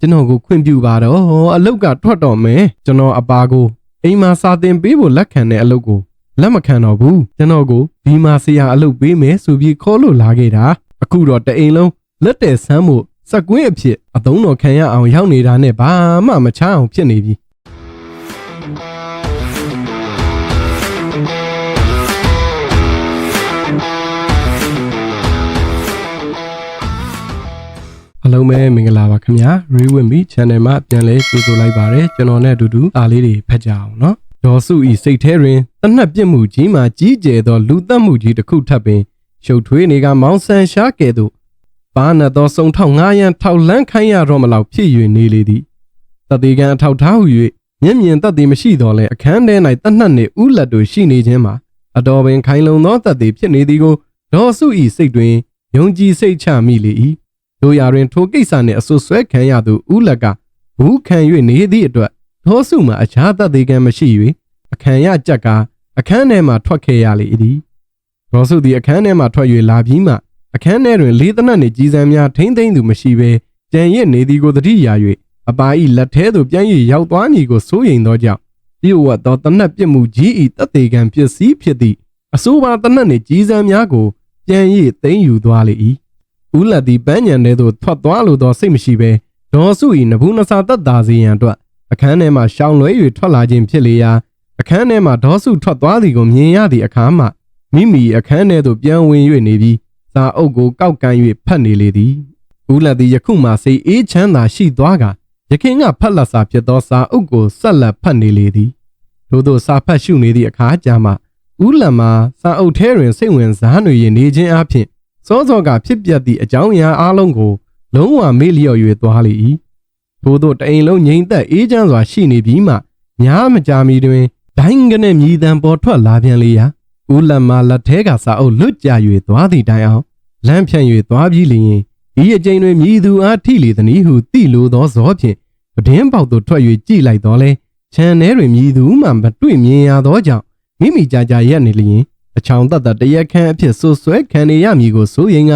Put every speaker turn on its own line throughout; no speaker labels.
ကျွန်တော်ကိုခွင့်ပြုပါတော့အလုတ်ကထွက်တော့မယ်ကျွန်တော်အပါကိုအိမ်မှာစာသင်ပေးဖို့လက်ခံတဲ့အလုတ်ကိုလက်မခံတော့ဘူးကျွန်တော်ကိုဒီမှာဆရာအလုတ်ပေးမယ်ဆိုပြီးခေါ်လို့လာခဲ့တာအခုတော့တအိမ်လုံးလက်တယ်ဆမ်းမှုစက်ကွင်းအဖြစ်အသုံးတော်ခံရအောင်ရောက်နေတာနဲ့ဘာမှမချအောင်ဖြစ်နေပြီ အလုံးပဲမင်္ဂလာပါခင်ဗျာ Read with me channel မှာပြန်လဲကြိုဆိုလိုက်ပါတယ်ကျွန်တော်နဲ့အတူတူအားလေးတွေဖတ်ကြအောင်နော်ဒေါ်စုဤစိတ်ထဲတွင်တနက်ပြစ်မှုကြီးမှကြီးကျယ်သောလူသက်မှုကြီးတစ်ခုထပ်ပင်ရှုပ်ထွေးနေကမောင်ဆန်ရှားကဲ့သို့ပါနတ်သောစုံထောက်ငါးရန်ထောက်လန်းခိုင်းရတော့မလောက်ဖြစ်၍နေလေသည်တတိကံအထောက်ထားဟု၍မျက်မြင်သက်သေမရှိတော့လဲအခန်းထဲ၌တနတ်နှင့်ဥလက်တို့ရှိနေခြင်းမှာအတော်ပင်ခိုင်လုံသောသက်သေဖြစ်နေသည်ကိုဒေါ်စုဤစိတ်တွင်ယုံကြည်စိတ်ချမိလေ၏ တို့ရာတွင်ထိုကိစ္စနှင့်အဆွဆွဲခံရသူဥလက်ကဘူးခံ၍နေသည့်အတွက်ဒေါ်စုမှာအခြားသက်သေကံမရှိ၍အခမ်းရကြက်ကအခန်းထဲမှထွက်ခဲ့ရလေသည်ဒေါ်စုသည်အခန်းထဲမှထွက်၍လာပြီးမှအခန်းထဲတွင်လေးသနတ်နှင့်ကြီးစံများထိမ့်သိမ့်သူမရှိဘဲကြံရစ်နေသည်ကိုသတိရ၍အပါဤလက်ထဲသို့ပြန်၍ရောက်သွားမည်ကိုစိုးရိမ်သောကြောင့်ပြည့်ဝတ်သောတနတ်ပြစ်မှုကြီးဤတသက်ကံပစ္စည်းဖြစ်သည့်အဆိုးပါတနတ်နှင့်ကြီးစံများကိုပြန်၍သိမ်းယူသွားလေ၏ ဦးလက်သည်ပန်းညံထဲသို့ထွက်သွားလိုသောစိတ်မရှိဘဲဒေါ်စု၏နဘူးနစာသက်သာစေရန်အတွက်အခန်းထဲမှရှောင်းလွဲ၍ထွက်လာခြင်းဖြစ်လေရာအခန်းထဲမှဒေါ်စုထွက်သွားသည်ကိုမြင်ရသည့်အခါမှမိမိအခန်းထဲသို့ပြန်ဝင်၍နေပြီးစာအုပ်ကိုကောက်ကန်၍ဖတ်နေလေသည်ဦးလက်သည်ယခုမှစိတ်အေးချမ်းသာရှိသွားကာယခင်ကဖတ်လက်စာဖြစ်သောစာအုပ်ကိုဆက်လက်ဖတ်နေလေသည်ထို့သောစာဖတ်ရှုနေသည့်အခါကျမှဦးလက်မှာစာအုပ်ထဲတွင်စိတ်ဝင်စားနေရနေခြင်းအပြင် စောစောကဖြစ်ပျက်သည့်အကြောင်းအရာအလုံးကို လုံးဝမေ့လျော့၍သွားလေ၏ထို့သောတအိမ်လုံးငြိမ်သက်အေးချမ်းစွာရှိနေပြီးမှညာမကြာမီတွင်ဒိုင်းကနေမြည်တံပေါ်ထွက်လာပြန်လေရာဦးလက်မှာလက်ထဲကစာအုပ်လွတ်ကျ၍သွားသည့်တိုင်အောင်လမ်းဖြန့်၍သွားပြီးလျင်ဤအကျိန်တွင်မြည်သူအားထိလေသည်ဟုသိလိုသောဇောဖြင့်ပဒင်းပေါက်သို့ထွက်၍ကြည့်လိုက်တော့လဲခြံထဲတွင်မြည်သူမှမတွေ့မြင်ရသောကြောင့်မိမိကြာကြာရက်နေလျင်အ ချောင်သက်သက်တရက်ခန့်အဖြစ်ဆွဆွဲခံနေရမည်ကိုစိုးရင်က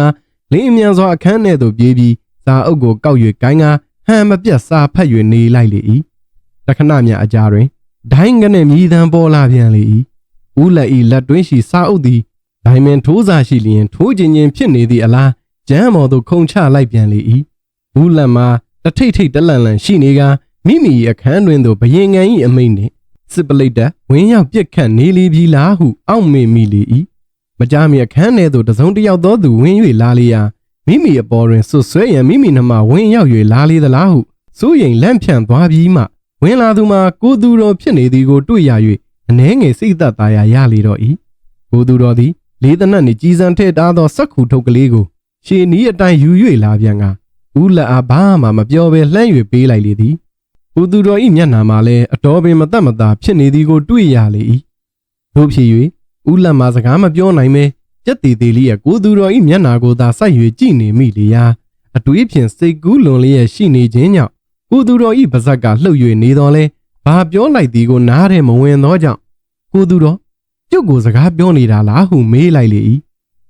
လင်းအမြန်စွာအခန်းထဲသို့ပြေးပြီးစာအုပ်ကိုကောက်၍ကိုင်းကဟန်မပြတ်စာဖတ်၍နေလိုက်လေ၏တခဏမြအကြာတွင်ဒိုင်းကနဲ့မြည်တံပေါ်လာပြန်လေ၏ဦးလက်ဤလက်တွင်းရှိစာအုပ်သည်ဒိုင်မန်ထိုးစာရှိလျင်ထိုးခြင်းချင်းဖြစ်နေသည့်အလားကျမ်းမော်သို့ခုန်ချလိုက်ပြန်လေ၏ဦးလက်မှာတထိတ်ထိတ်တလန့်လန့်ရှိနေကမိမိအခန်းတွင်သို့ဘယင်ငံ၏အမိန့်နှင့် စစ်ပလိတ်တက်ဝင်းရောက်ပြက်ခတ်နေလေပြီလားဟုအောက်မေ့မိလေ၏မကြမီအခန်းထဲသို့တစုံတစ်ယောက်သောသူဝင်၍လာလေရာမိမိအပေါ်တွင်ဆွဆွဲရန်မိမိနှမဝင်ရောက်၍လာလေသလားဟုစိုးရိမ်လန့်ဖြန့်သွားပြီးမှဝင်လာသူမှာကိုသူတော်ဖြစ်နေသည်ကိုတွေ့ရ၍အနှဲငယ်စိတ်သက်သာရာရလေတော့၏ကိုသူတော်သည်လေးသနတ်နှင့်ကြီးစံထဲ့တားသောစက်ခုထုတ်ကလေးကိုရှေနီးအတိုင်းယူ၍လာပြန်ကဦးလက်အားဘာမှမပြောဘဲလှမ်း၍ပေးလိုက်လေသည် ကိုသူတော်၏မျက်နှာမှာလည်းအတော်ပင်မသက်မသာဖြစ်နေသည်ကိုတွေ့ရလေ၏တို့ဖြစ်၍ဦးလက်မှာစကားမပြောနိုင်မဲကြက်တီသေးလေးရဲ့ကိုသူတော်၏မျက်နှာကိုသာဆိုက်၍ကြည့်နေမိလေရာအတွေးဖြင့်စိတ်ကူးလွန်လျက်ရှိနေခြင်းကြောင့်ကိုသူတော်၏ပါဇက်ကလှုပ်၍နေတော်လဲဘာပြောလိုက်သည်ကိုနားထဲမဝင်သောကြောင့်ကိုသူတော်ကျုပ်ကိုစကားပြောနေတာလားဟုမေးလိုက်လေ၏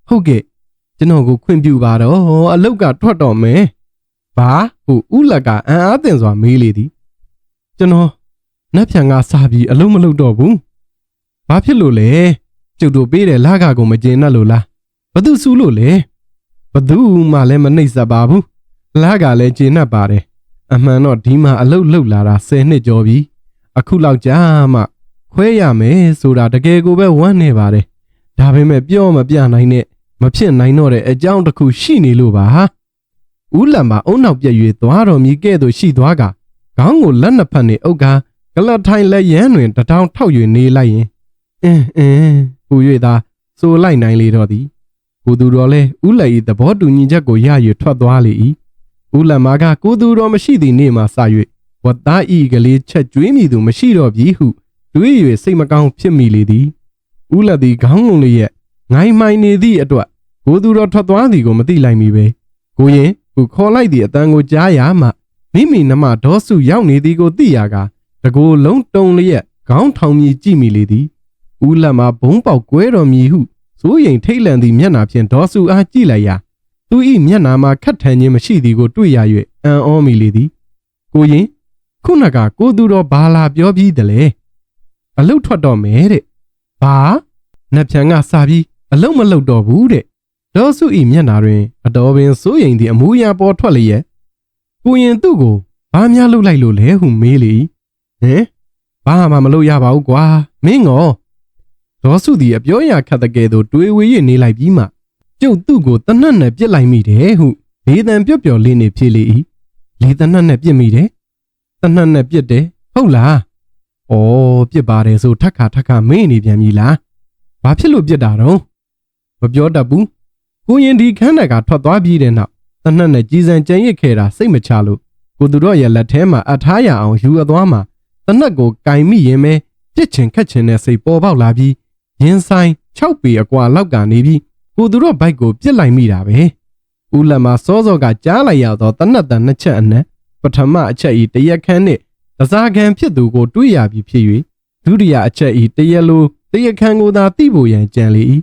ဟုတ်ကဲ့ကျွန်တော်ကိုခွင့်ပြုပါတော့အလုတ်ကထွက်တော့မယ်ဘာဟုဥလက်ကအာအားတင်စွာမေးလေသည် ကျွန်တော်နတ်ဖြန်ကစားပြီးအလုံးမလုပ်တော့ဘူးဘာဖြစ်လို့လဲကျုပ်တို့ပေးတယ်လာကကိုမကျင်နဲ့လို့လားဘသူစုလို့လဲဘသူမှလည်းမနှိပ်စက်ပါဘူးလာကလည်းကျင်납ပါတယ်အမှန်တော့ဒီမှာအလုတ်လှုပ်လာတာ10နှစ်ကျော်ပြီအခုလောက်ကြာမှခွဲရမယ်ဆိုတာတကယ်ကိုပဲဝမ်းနေပါတယ်ဒါပေမဲ့ပြောမပြနိုင်နဲ့မဖြစ်နိုင်တော့တဲ့အကြောင်းတစ်ခုရှိနေလို့ပါဦးလံမှာအုံနောက်ပြက်၍သွားတော်မူကဲ့သို့ရှိသွားက ခေါင်းကိုလက်နှစ်ဖက်နှင့်အုပ်ကာကလတ်ထိုင်လက်ရန်တွင်တထောင်ထောက်၍နေလိုက်ရင်အင်းအင်းပူ၍သာစိုးလိုက်နိုင်လေတော့သည်ကိုသူတော်လဲဦးလက်၏သဘောတူညီချက်ကိုရ၍ထွက်သွားလေ၏ဦးလံမာကကိုသူတော်မရှိသည့်နေ့မှစ၍ဝတ်သားဤကလေးချက်ကျွေးမိသူမရှိတော့ပြီဟုတွေး၍စိတ်မကောင်းဖြစ်မိလေသည်ဦးလက်သည်ခေါင်းငုံလျက်ငိုင်းမိုင်နေသည့်အတွက်ကိုသူတော်ထွက်သွားသည်ကိုမသိလိုက်မိပဲကိုရင်ကိုခေါ်လိုက်သည့်အတန်ကိုကြားရမှ မိမိနမဒေါစုရောက်နေသည်ကိုသိရကတကိုယ်လုံးတုံလျက်ခေါင်းထောင်မြည်ကြည့်မိလေသည်ဦးလက်မှာဘုံပေါက်ကွဲတော်မူဟုစိုးရိမ်ထိတ်လန့်သည့်မျက်နှာဖြင့်ဒေါစုအားကြည့်လိုက်ရာသူ၏မျက်နှာမှာခတ်ထန်ခြင်းမရှိသည်ကိုတွေ့ရ၍အံ့ဩမိလေသည်ကိုရင်ခုနကကိုသူတော်ဘာလာပြောပြီးတယ်လေအလုတ်ထွက်တော့မယ်တဲ့ဘာနတ်ဖြန်ကစာပြီးအလုတ်မလုတ်တော့ဘူးတဲ့ဒေါ်စုဤမျက်နာတွင်အတော်ပင်စိုးရိမ်သည့်အမူအရာပေါ်ထွက်လျက် ကိုရင်သူ့ကိုဘာများလုပ်လိုက်လို့လဲဟုမေးလေဟင်ဘာမှမလုပ်ရပါဘူးကွာမင်းငေါဒေါ်စုသည်အပြောအရခတ်တဲ့ကဲ့သို့တွေးဝေး၍နေလိုက်ပြီးမှကျုပ်သူ့ကိုတနတ်နဲ့ပြစ်လိုက်မိတယ်ဟုဒေသံပြော့ပြော်လေးနေဖြေလေ၏လေတနတ်နဲ့ပြစ်မိတယ်တနတ်နဲ့ပြစ်တယ်ဟုတ်လားဩပြစ်ပါတယ်ဆိုထက်ခါထက်ခါမေးနေပြန်ပြီလားဘာဖြစ်လို့ပြစ်တာတော့မပြောတတ်ဘူးကိုရင်ဒီခန်းတကထွက်သွားပြီးတဲ့နောက် တနတ်နဲ့ကြီးစံကြံရစ်ခဲ့တာစိတ်မချလို့ကိုသူတို့ရဲ့လက်ထဲမှာအထားရအောင်ယူအပ်သွားမှာတနတ်ကိုကင်မိရင်ပဲပြစ်ချင်ခတ်ချင်တဲ့စိတ်ပေါ်ပေါက်လာပြီးရင်ဆိုင်6ပေအကွာလောက်ကနေပြီးကိုသူတို့ဘိုက်ကိုပြစ်လိုက်မိတာပဲဦးလက်မှာစောစောကကြားလိုက်ရတော့တနတ်တန်နှစ်ချက်အနက်ပထမအချက်ဤတရက်ခန်းနှင့်တစားခံဖြစ်သူကိုတွေးရပြီးဖြစ်၍ဒုတိယအချက်ဤတရက်လိုတရက်ခန်းကိုသာသိဖို့ရန်ကြံလေ၏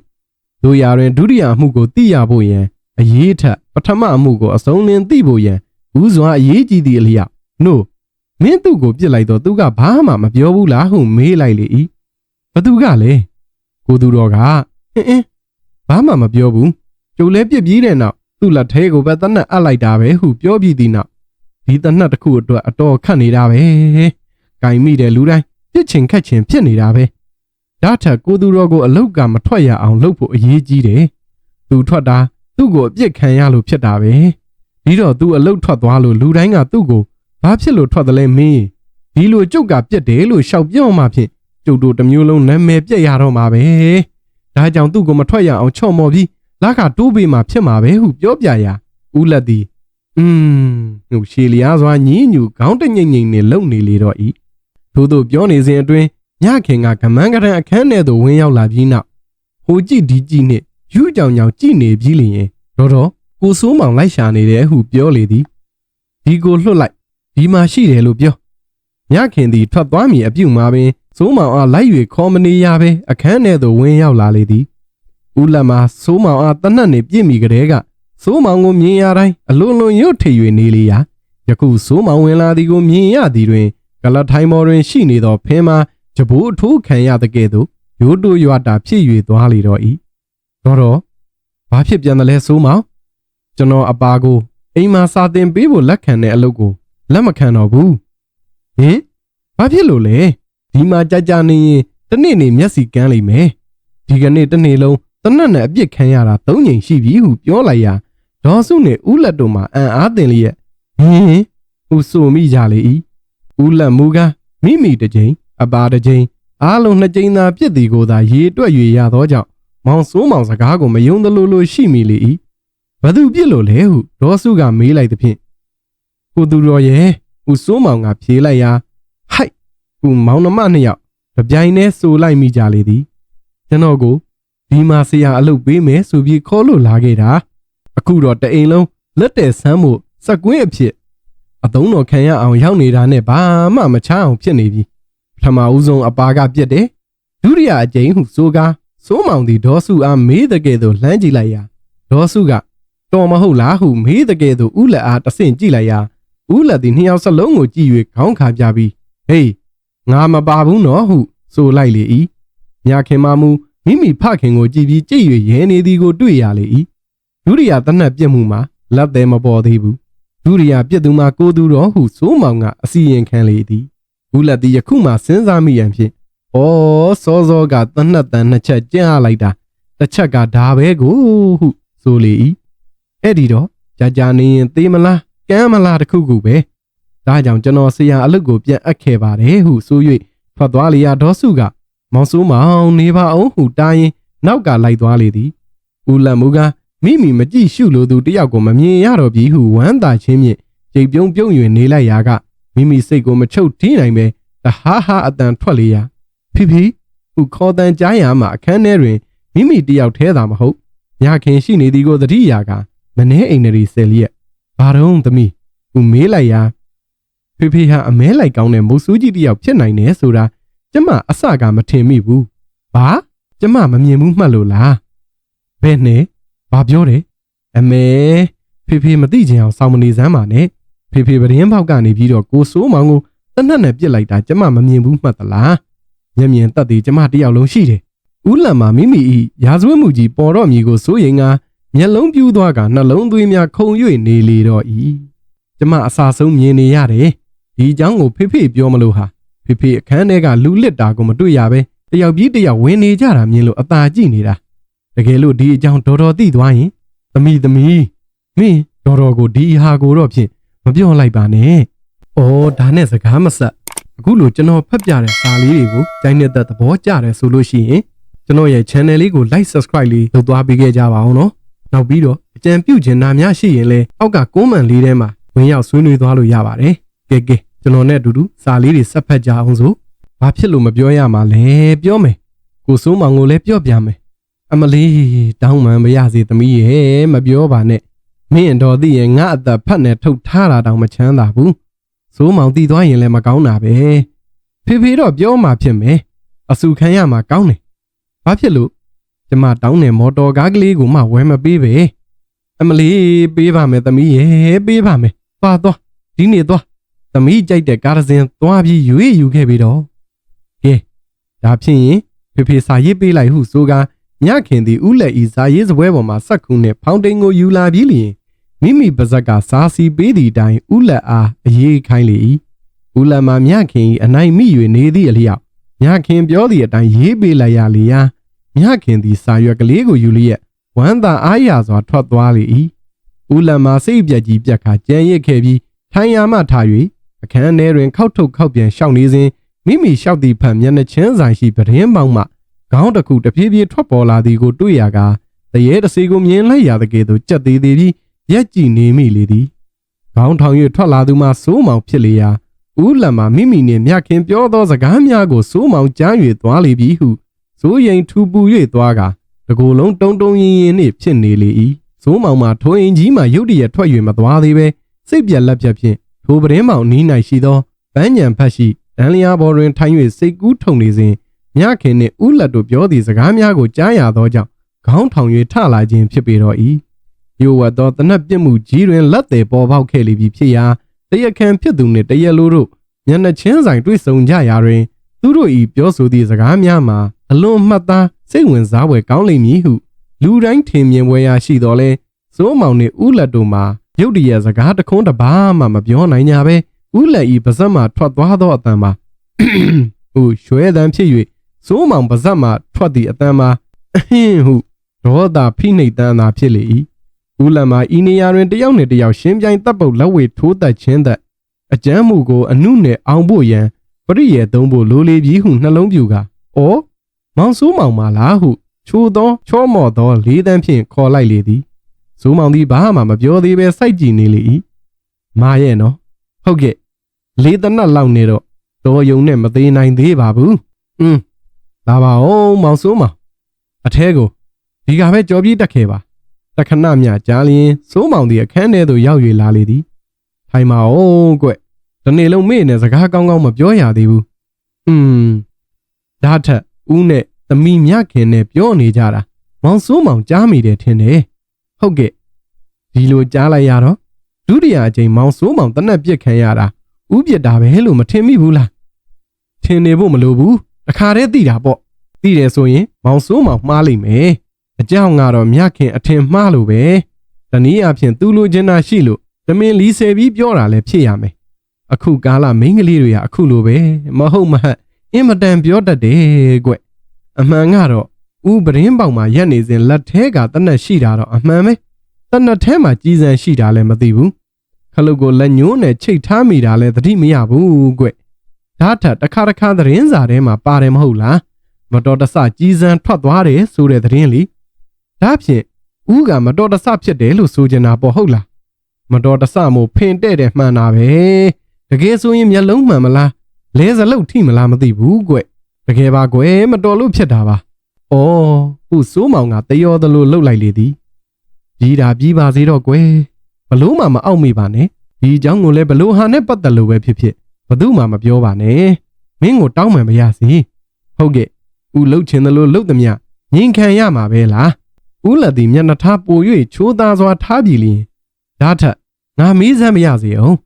တို့ရာတွင်ဒုတိယအမှုကိုသိရဖို့ရန် အရေးထက်ပထမအမှုကိုအစုံလင်သိဖို့ရန်ဦးစွာအရေးကြီးသည့်အလျောက်နို့မင်းသူ့ကိုပြစ်လိုက်တော့သူကဘာမှမပြောဘူးလားဟုမေးလိုက်လေ၏ဘသူကလဲကိုသူတော်ကဟင်းအင်းဘာမှမပြောဘူးကျုပ်လဲပြစ်ပြီးတဲ့နောက်သူ့လက်ထဲကိုပဲတနက်အပ်လိုက်တာပဲဟုပြောပြီးသည့်နောက်ဒီတနက်တစ်ခုအတွက်အတော်ခတ်နေတာပဲ။ဂိုင်မိတဲ့လူတိုင်းပြစ်ချင်ခတ်ချင်ဖြစ်နေတာပဲ။ဒါထက်ကိုသူတော်ကိုအလုတ်ကမထွက်ရအောင်လုပ်ဖို့အရေးကြီးတယ်။သူထွက်တာ သူ့ကိုအပြစ်ခံရလို့ဖြစ်တာပဲ။ပြီးတော့သူအလုတ်ထွက်သွားလို့လူတိုင်းကသူ့ကိုဘာဖြစ်လို့ထွက်တယ်လဲမင်း။ဒီလိုကြုတ်ကပြစ်တယ်လို့ရှောက်ပြောမှဖြင့်ကျုပ်တို့တစ်မျိုးလုံးနာမည်ပြက်ရတော့မှာပဲ။ဒါကြောင့်သူ့ကိုမထွက်ရအောင်ချော့မော်ပြီးလာကတိုးပေးမှဖြစ်မှာပဲဟုပြောပြရာဦးလက်သည်อืมဟိုရှေလျားစွာညင်းညူခေါင်းတငိမ့်ငိမ့်နဲ့လုံနေလေတော့ဤထို့သို့ပြောနေစဉ်အတွင်းညခင်ကကမန်းကရန်အခန်းထဲသို့ဝင်ရောက်လာပြီးနောက်ဟိုကြည့်ဒီကြည့်နဲ့ ယူကြောင်ကြောင်ကြည့်နေပြီးလျင်တော့တော့ကိုစိုးမောင်လိုက်ရှာနေတယ်ဟုပြောလေသည်ဒီကိုလွတ်လိုက်ဒီမှာရှိတယ်လို့ပြောညခင်သည်ထွက်သွားမည်အပြုမှာပင်စိုးမောင်အားလိုက်၍ခေါ်မနေရပဲအခန်းထဲသို့ဝင်ရောက်လာလေသည်ဦးလက်မှာစိုးမောင်အားတနတ်နေပြစ်မိကြတဲ့ကစိုးမောင်ကိုမြင်ရတိုင်းအလွန်လွန်ရွတ်ထေ၍နေလေရာယခုစိုးမောင်ဝင်လာသည်ကိုမြင်ရသည်တွင်ကလထိုင်မော်တွင်ရှိနေသောဖင်းမှာဂျဘိုးအထိုးခံရတဲ့ကဲ့သို့ရိုးတိုးရွာတာဖြစ်၍သွားလေတော့၏ တော့တော့ဘာဖြစ်ပြန်တယ်လဲစိုးမောင်ကျွန်တော်အပါကိုအိမ်မှာစာတင်ပေးဖို့လက်ခံတဲ့အလုပ်ကိုလက်မခံတော့ဘူးဟင်ဘာဖြစ်လို့လဲဒီမှာကြာကြာနေရင်တနေ့နေ့မျက်စိကန်းလိမ့်မယ်ဒီကနေ့တစ်နေ့လုံးတနတ်နဲ့အပြစ်ခံရတာ၃ချိန်ရှိပြီဟုပြောလိုက်ရာဒေါ်စုနှင့်ဦးလက်တို့မှအံ့အားသင်လျက်ဟင်းဦးဆိုမိကြလေ၏ဦးလက်မူကားမိမိတစ်ကြိမ်အပါတစ်ကြိမ်အားလုံးနှစ်ကြိမ်သာပြစ်သည်ကိုသာရေတွက်၍ရသောကြောင့် မောင်စိုးမောင်စကားကိုမယုံသလိုလိုရှိမိလေ၏ဘသူပြစ်လို့လဲဟုဒေါ်စုကမေးလိုက်သည်ဖြင့်ကိုသူတော်ရဲ့ဦးစိုးမောင်ကဖြေလိုက်ရာဟိုက်ကူမောင်နှမနှစ်ယောက်တပြိုင်တည်းစိုးလိုက်မိကြလေသည်ကျွန်တော်ကိုဒီမှာဆရာအလုပ်ပေးမယ်ဆိုပြီးခေါ်လို့လာခဲ့တာအခုတော့တအိမ်လုံးလက်တဲ့ဆမ်းမှုစက်ကွင်းအဖြစ်အသုံးတော်ခံရအောင်ရောက်နေတာနဲ့ဘာမှမချအောင်ဖြစ်နေပြီပထမဦးဆုံးအပါကပြက်တယ်ဒုတိယအကြိမ်ဟုဆိုကား စိုးမောင်သည်ဒေါ်စုအားမေးတဲ့ကဲ့သို့လှမ်းကြည့်လိုက်ရာဒေါ်စုကတော်မဟုတ်လားဟုမေးတဲ့ကဲ့သို့ဥလက်အားတဆင့်ကြည့်လိုက်ရာဥလက်သည်နှစ်ယောက်စလုံးကိုကြည့်၍ခေါင်းခါပြပြီးဟေးငါမပါဘူးနော်ဟုဆိုလိုက်လေ၏ညခင်မမူမိမိဖခင်ကိုကြည်ပြီးကြည့်၍ရဲနေသည်ကိုတွေ့ရလေ၏ဒုတိယတနတ်ပြစ်မှုမှာလက်သေးမပေါ်သေးဘူးဒုတိယပြစ်သူမှာကိုသူတော်ဟုစိုးမောင်ကအစီရင်ခံလေသည်ဘူးလက်သည်ယခုမှစဉ်းစားမိရန်ဖြင့် ဩစောစောကတနတ်တန်နှစ်ချက်ကျင့်အားလိုက်တာတစ်ချက်ကဒါပဲကိုဟုဆိုလေ၏အဲ့ဒီတော့ကြာကြာနေရင်သေးမလားကမ်းမလားတခုခုပဲဒါကြောင့်ကျွန်တော်ဆရာအလုပ်ကိုပြန်အပ်ခဲ့ပါတယ်ဟုဆို၍ထွက်သွားလေရဒေါ်စုကမောင်စိုးမောင်နေပါအောင်ဟုတားရင်နောက်ကလိုက်သွားလေသည်ဦးလတ်မူကားမိမိမကြည့်ရှုလိုသူတယောက်ကိုမမြင်ရတော့ပြီဟုဝမ်းသာခြင်းဖြင့်ကြိတ်ပြုံးပြုံး၍နေလိုက်ရာကမိမိစိတ်ကိုမချုပ်ထိနိုင်ပဲတဟားဟာအတန်ထွက်လေရာ ဖိဖိဟုခေါ်တန်ကြားရမှအခန်းထဲတွင်မိမိတယောက်ထဲသာမဟုတ်ညခင်ရှိနေသည်ကိုသတိရကမနှဲအိမ်နရီဆယ်လျက်ဘာတော့သမီးဟုမေးလိုက်ရာဖိဖိဟာအမဲလိုက်ကောင်းတဲ့မုတ်ဆူးကြီးတယောက်ဖြစ်နိုင်တယ်ဆိုတာကျမအစကမထင်မိဘူး။ဘာကျမမမြင်ဘူးမှတ်လို့လား။ဘယ်နဲ့ဘာပြောတယ်။အမေဖေဖေမသိချင်အောင်စောင့်မနေစမ်းပါနဲ့ဖေဖေပရင်းပေါက်ကနေပြီးတော့ကိုစိုးမောင်ကိုတနက်နဲ့ပြစ်လိုက်တာကျမမမြင်ဘူးမှတ်သလား မျက်မြင်တက်သေးကျမတယောက်လုံးရှိတယ်ဦးလံမှာမိမိဤရာဇဝတ်မှုကြီးပေါ်တော့မြည်ကိုစိုးရင်ကမျက်လုံးပြူးသွားကနှလုံးသွေးများခုန်၍နေလေတော့ဤကျမအစာဆုံးမြင်နေရတယ်ဒီအကြောင်းကိုဖေဖေပြောမလို့ဟာဖေဖေအခန်းထဲကလူလစ်တာကိုမတွေ့ရပဲတယောက်ပြီးတယောက်ဝင်နေကြတာမြင်လို့အသာကြည့်နေတာတကယ်လို့ဒီအကြောင်းတော်တော်သိသွားရင်သမီးသမီးမင်းတော်တော်ကိုဒီဟာကိုတော့ဖြင့်မပြောလိုက်ပါနဲ့။အော်ဒါနဲ့စကားမဆက် အခုလိုကျွန်တော်ဖတ်ပြတဲ့စာလေးတွေကိုကြိုင်းနေတဲ့သဘောကျတယ်ဆိုလို့ရှိရင်ကျွန်တော်ရဲ့ channel လေးကို like subscribe လေးလုပ်သွားပေးခဲ့ကြပါအောင်နော်။နောက်ပြီးတော့အကြံပြုချင်တာများရှိရင်လည်းအောက်က comment လေးထဲမှာဝင်ရောက်ဆွေးနွေးသွားလို့ရပါတယ်။ကဲကဲကျွန်တော်နဲ့အတူတူစာလေးတွေဆက်ဖတ်ကြအောင်ဆို။ဘာဖြစ်လို့မပြောရမှာလဲပြောမယ်။ကိုစိုးမောင်ကိုလည်းပြောပြမယ်။အမလီတောင်းမှန်မရစေသမီးရဲ့မပြောပါနဲ့မင်းတော်သိရင်ငါအသက်ဖတ်နဲ့ထုတ်ထားတာတောင်မချမ်းသာဘူး စိုးမောင်တည်သွားရင်လည်းမကောင်းတာပဲဖေဖေတော့ပြောမှဖြစ်မယ်အဆူခံရမှာကောင်းတယ်ဘာဖြစ်လို့ကျမတောင်းတဲ့မော်တော်ကားကလေးကိုမှဝယ်မပေးပဲအမလီပေးပါမယ်သမီးရဲ့ပေးပါမယ်သွားသွားဒီနေ့သွားသမီးကြိုက်တဲ့ကားတစ်စင်းသွားပြီးရွေးယူခဲ့ပြီးတော့ကဲဒါဖြစ်ရင်ဖေဖေစာရေးပေးလိုက်ဟုဆိုကားမြခင်သည်ဥလက်ဤဇာရေးစပွဲပေါ်မှာစက်ခုနှင့်ဖောင်တိန်ကိုယူလာပြီးလျင် မိမိပါဇက်ကစားစီပေးသည့်အတိုင်းဥလက်အားအေးခိုင်းလေ၏ဥလက်မှာမြခင်၏အနိုင်မိ၍နေသည့်အလျောက်မြခင်ပြောသည့်အတိုင်းရေးပေးလိုက်ရလေရာမြခင်သည်စာရွက်ကလေးကိုယူလျက်ဝမ်းသာအားရစွာထွက်သွားလေ၏ဥလက်မှာစိတ်ပြက်ကြီးပြက်ခါကြံရစ်ခဲ့ပြီးထိုင်ရာမှထား၍အခန်းထဲတွင်ခောက်ထုတ်ခောက်ပြန်ရှောက်နေစဉ်မိမိလျှောက်သည့်ဖက်မျက်နှာချင်းဆိုင်ရှိပဒင်းပေါင်းမှခေါင်းတစ်ခုတပြေးပြေးထွက်ပေါ်လာသည်ကိုတွေ့ရကာတရေတစီကိုမြင်လိုက်ရတဲ့ကဲ့သို့ကြက်သေးသေးပြီး ရက်ကြည့်နေမိလေသည်ခေါင်းထောင်၍ထွက်လာသူမှစိုးမောင်ဖြစ်လေရာဦးလံမှာမိမိနှင့်မြခင်ပြောသောစကားများကိုစိုးမောင်ကြား၍သွားလေပြီဟုစိုးရင်ထူပူ၍သွားကာတကိုယ်လုံးတုံတုံရင်ရင်နှင့်ဖြစ်နေလေ၏စိုးမောင်မှာထိုအိမ်ကြီးမှရုတ်တရက်ထွက်၍မသွားသေးပဲစိတ်ပြက်လက်ပြက်ဖြင့်ထိုပရင်းမောင်နီး၌ရှိသောပန်းညံဖက်ရှိတန်လျာပေါ်တွင်ထိုင်၍စိတ်ကူးထုံနေစဉ်မြခင်နှင့်ဥလက်တို့ပြောသည့်စကားများကိုကြားရသောကြောင့်ခေါင်းထောင်၍ထလာခြင်းဖြစ်ပေတော့၏ ရိုဝတ်သောတနက်ပြစ်မှုကြီးတွင်လက်သေးပေါ်ပေါက်ခဲ့လိပြီဖြစ်ရာတရခန်ဖြစ်သူနှင့်တရလိုတို့မျက်နှာချင်းဆိုင်တွေ့ဆုံကြရာတွင် သူတို့၏ပြောဆိုသည့်စကားများမှာအလွန်မှတ်သားစိတ်ဝင်စားဖွယ်ကောင်းလိမ့်မည်ဟုလူတိုင်းထင်မြင်ပွဲရရှိတော်လဲစိုးမောင်နှင့်ဥလက်တို့မှာရုတ်တရက်စကားတခွန်းတပါးမှမပြောနိုင်ကြပဲဥလက်ဤပါဇက်မှထွက်သွားသောအတန်မှာဟူရွှဲတန်းဖြစ်၍စိုးမောင်ပါဇက်မှထွက်သည့်အတန်မှာအဟင်းဟုဒေါသဖိနှိပ်တန်းသာဖြစ်လေ၏ ဦးလံမှာဤနေရာတွင်တယောက်နှင့်တယောက်ရှင်းပြိုင်တပ်ပုတ်လက်ဝေထိုးသက်ခြင်းသက်အကျမ်းမှုကိုအနုနှင့်အောင်ဖို့ရန်ပရိယေသုံးဖို့လိုလေပြီဟုနှလုံးပြူကအော်မောင်စိုးမောင်မလားဟုချိုးသောချောမော့သောလေးတန်းဖြင့်ခေါ်လိုက်လေသည်စိုးမောင်သည်ဘာမှမပြောသေးပဲစိုက်ကြည့်နေလေ၏မာရဲ့နော်ဟုတ်ကဲ့လေးတနတ်လောက်နေတော့တော်ယုံနဲ့မသေးနိုင်သေးပါဘူးอืมလာပါဦးမောင်စိုးမောင်အထဲကိုဒီကပဲကြော်ပြေးတက်ခဲ့ပါ တခဏမြကြားလျင်စိုးမောင်သည်အခန်းထဲသို့ရောက်၍လာလေသည်ထိုင်ပါဦးကွဒီနေ့လုံးမေ့နဲ့စကားကောင်းကောင်းမပြောရသေးဘူးอืมဒါထက်ဦးနဲ့သမီးမြခင်နဲ့ပြောနေကြတာမောင်စိုးမောင်ကြားမိတယ်ထင်တယ်ဟုတ်ကဲ့ဒီလိုကြားလိုက်ရတော့ဒုတိယအကြိမ်မောင်စိုးမောင်တနက်ပြစ်ခံရတာဥပြစ်တာပဲလို့မထင်မိဘူးလားထင်နေဖို့မလိုဘူးတခါတည်းသိတာပေါ့သိတယ်ဆိုရင်မောင်စိုးမောင်မှားလိမ့်မယ် အကြောင်းကတော့မြခင်အထင်မှားလို့ပဲတနည်းအားဖြင့်သူလိုချင်တာရှိလို့တမင်လီဆယ်ပြီးပြောတာလည်းဖြစ်ရမယ်အခုကာလမိန်းကလေးတွေကအခုလိုပဲမဟုတ်မဟတ်အင်မတန်ပြောတတ်တယ်ကွအမှန်ကတော့ဦးပရင်းပေါင်မှာရက်နေစဉ်လက်ထဲကတနက်ရှိတာတော့အမှန်ပဲတနက်ထဲမှာကြီးစံရှိတာလည်းမသိဘူးခလုတ်ကိုလက်ညှိုးနဲ့ချိတ်ထားမိတာလည်းသတိမရဘူးကွဒါထက်တစ်ခါတစ်ခါသတင်းစာထဲမှာပါတယ်မဟုတ်လားမတော်တဆကြီးစံထွက်သွားတယ်ဆိုတဲ့သတင်းလी ဒါဖြင့်ဦးကမတော်တဆဖြစ်တယ်လို့ဆိုချင်တာပေါ့ဟုတ်လားမတော်တဆမို့ဖင်တဲ့တယ်မှန်တာပဲတကယ်ဆိုရင်မျက်လုံးမှန်မလားလဲစလုတ်ထိမလားမသိဘူးကွတကယ်ပါကွယ်မတော်လို့ဖြစ်တာပါဩဦးစိုးမောင်ကတယောသလိုလှုပ်လိုက်လေသည်ကြီးတာပြီးပါစေတော့ကွယ်ဘလို့မှမအောက်မိပါနဲ့ဒီအကြောင်းကိုလည်းဘလို့ဟာနဲ့ပတ်သက်လို့ပဲဖြစ်ဖြစ်ဘသူမှမပြောပါနဲ့မင်းကိုတောင်းမှန်မရစီဟုတ်ကဲ့ဦးလှုပ်ချင်တယ်လို့လှုပ်သမျှငင်ခံရမှာပဲလား ဦးလက်သည်မျက်နှာထားပို၍ချိုးသားစွာထားပြီလျင်ဒါထက်ငါမေးစမ်းမရစေအောင်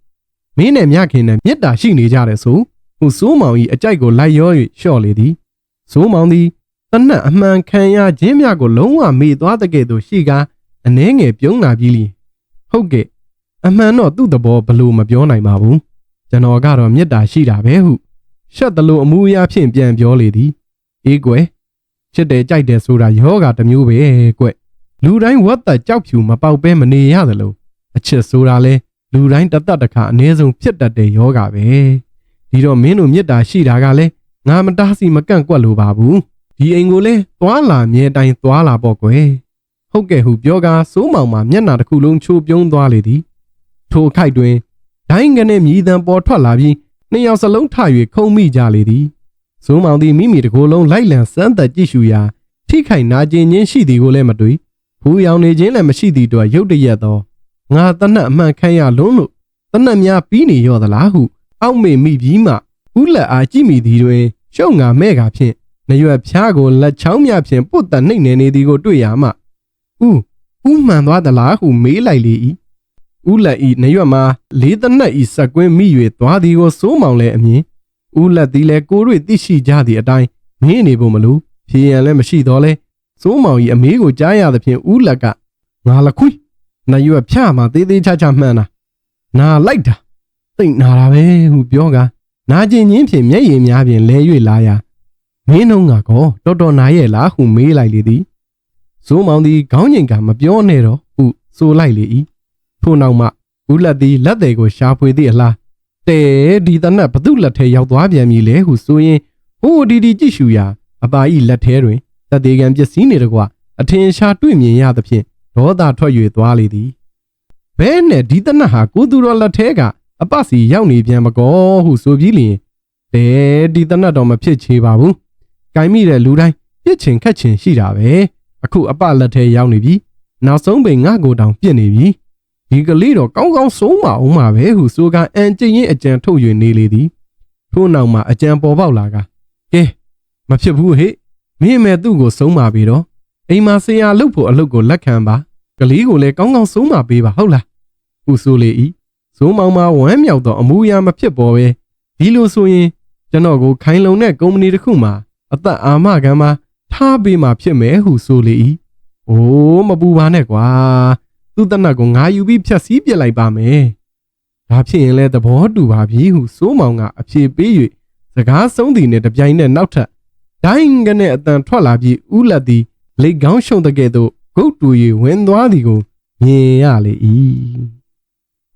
မင်းနဲ့မြခင်နဲ့မေတ္တာရှိနေကြတယ်ဆိုဟိုစိုးမောင်ကြီးအကြိုက်ကိုလိုက်ရော၍လျှော့လေသည်စိုးမောင်သည်တနတ်အမှန်ခံရခြင်းများကိုလုံးဝမေ့သွားတဲ့ကဲ့သို့ရှိကားအနှဲငယ်ပြုံးလာပြီးလျင်ဟုတ်ကဲ့အမှန်တော့သူ့သဘောဘလို့မပြောနိုင်ပါဘူးကျွန်တော်ကတော့မေတ္တာရှိတာပဲဟုရှက်တလို့အမှုအရာဖြင့်ပြန်ပြောလေသည်အေးကွယ် ချစ်တယ်ကြိုက်တယ်ဆိုတာယောဂတစ်မျိုးပဲကွလူတိုင်းဝတ်သက်ကြောက်ဖြူမပေါက်ပဲမနေရသလိုအချစ်ဆိုတာလဲလူတိုင်းတသက်တစ်ခါအနည်းဆုံးဖြစ်တတ်တဲ့ယောဂပဲဒီတော့မင်းတို့မေတ္တာရှိတာကလဲငါမတားစီမကန့်ကွက်လိုပါဘူးဒီအိမ်ကိုလဲသွားလာမြဲတိုင်းသွားလာပေါ့ကွယ်ဟုတ်ကဲ့ဟုပြောကာစိုးမောင်မှာမျက်နှာတစ်ခုလုံးချိုးပြုံးသွားလေသည်ထိုခိုက်တွင်ဒိုင်းကနေမြည်တံပေါ်ထွက်လာပြီးနှစ်ယောက်စလုံးထ၍ခုံမိကြလေသည် စိုးမောင်သည်မိမိတကိုယ်လုံးလိုက်လံစမ်းသက်ကြည့်ရှုရာထိခိုက်နာကျင်ခြင်းရှိသည်ကိုလည်းမတွေ့ဖူးရောင်နေခြင်းလည်းမရှိသည့်အတွက်ရုတ်တရက်သောငါတနတ်အမှန်ခံရလုံးလို့တနတ်များပြီးနေရောသလားဟု အောက်မေ့မိပြီးမှဥလက်အားကြည့်မိသည်တွင်ရှုံငါမဲ့ကဖြင့်နရွက်ဖျားကိုလက်ချောင်းများဖြင့်ပုတ်တနှိမ့်နေနေသည်ကိုတွေ့ရမှဥဥမှန်သွားသလားဟုမေးလိုက်လေ၏ဥလက်ဤနရွက်မှာလေးတနတ်ဤစက်ကွင်းမိ၍သွားသည်ကိုစိုးမောင်လည်းအမြင် ဥလက်သည်လည်းကိုတွေ့သိရှိကြသည့်အတိုင်းမင်းနေဖို့မလိုဖြေရန်လည်းမရှိတော့လဲစိုးမောင်ဤအမေးကိုကြားရသဖြင့်ဥလက်ကငါလခွိနရွက်ဖျားမှာသေးသေးချာချာမှန်တာနာလိုက်တာသိမ့်နာတာပဲဟုပြောကနာကျင်ချင်းဖြင့်မျက်ရည်များဖြင့်လဲ၍လာရာမင်းနှုံးကကောတော်တော်နာရဲ့လားဟုမေးလိုက်လေသည်ဇိုးမောင်သည်ခေါင်းငိမ်ကမပြောနဲ့တော့ဟုဆိုလိုက်လေ၏ထို့နောက်မှဦးလက်သည်လက်သေးကိုရှာဖွေသည့်အလား တဲဒီတနတ်ဘသူလက်ထဲရောက်သွားပြန်ပြီလေဟုဆိုရင်ဟိုဒီဒီကြည့်ရှူရာအပါဤလက်ထဲတွင်တသေးကံပစ္စည်းနေတကွအထင်ရှားတွေ့မြင်ရသဖြင့်ဒေါသထွက်၍သွားလေသည်ဘဲနဲ့ဒီတနတ်ဟာကိုသူတော်လက်ထဲကအပစီရောက်နေပြန်မကောဟုဆိုပြီးလျင်ဘဲဒီတနတ်တော့မဖြစ်ချေပါဘူး။ဂိုင်းမိတဲ့လူတိုင်းပြစ်ချင်ခတ်ချင်ရှိတာပဲ။အခုအပလက်ထဲရောက်နေပြီ။နောက်ဆုံးပိန်ငါကိုတောင်ပြစ်နေပြီ။ ဒီကလေးတော့ကောင်းကောင်းဆုံးမအောင်ပါပဲဟုဆိုကအန်ကျင်ရင်အကြံထုတ်၍နေလေသည်။ထို့နောက်မှအကြံပေါ်ပေါက်လာကကဲမဖြစ်ဘူးဟဲ့မင်းမဲသူ့ကိုဆုံးပါပြီတော့အိမ်မှာဆရာလုပ်ဖို့အလုပ်ကိုလက်ခံပါကလေးကိုလည်းကောင်းကောင်းဆုံးမပေးပါဟုတ်လားဟုဆိုလေ၏ဇိုးမောင်မှာဝမ်းမြောက်သောအမူအရာမဖြစ်ပေါ်ပဲဒီလိုဆိုရင်ကျွန်တော်ကိုခိုင်လုံတဲ့ကုမ္ပဏီတစ်ခုမှာအသက်အာမခံမှာထားပေးမှဖြစ်မယ်ဟုဆိုလေ၏။အိုးမပူပါနဲ့ကွာ။ သူ့တနတ်ကိုငါယူပြီးဖြတ်စည်းပြစ်လိုက်ပါမယ်။ဒါဖြစ်ရင်လည်းသဘောတူပါပြီဟုစိုးမောင်ကအဖြေပေး၍စကားဆုံးသည်နဲ့တပြိုင်နက်နောက်ထပ်ဒိုင်းကနေအတန်ထွက်လာပြီးဥလက်သည်လိတ်ကောင်းရှုံတဲ့ကဲ့သို့ဂုတ်တူ၍ဝင်သွားသည်ကိုမြင်ရလေ၏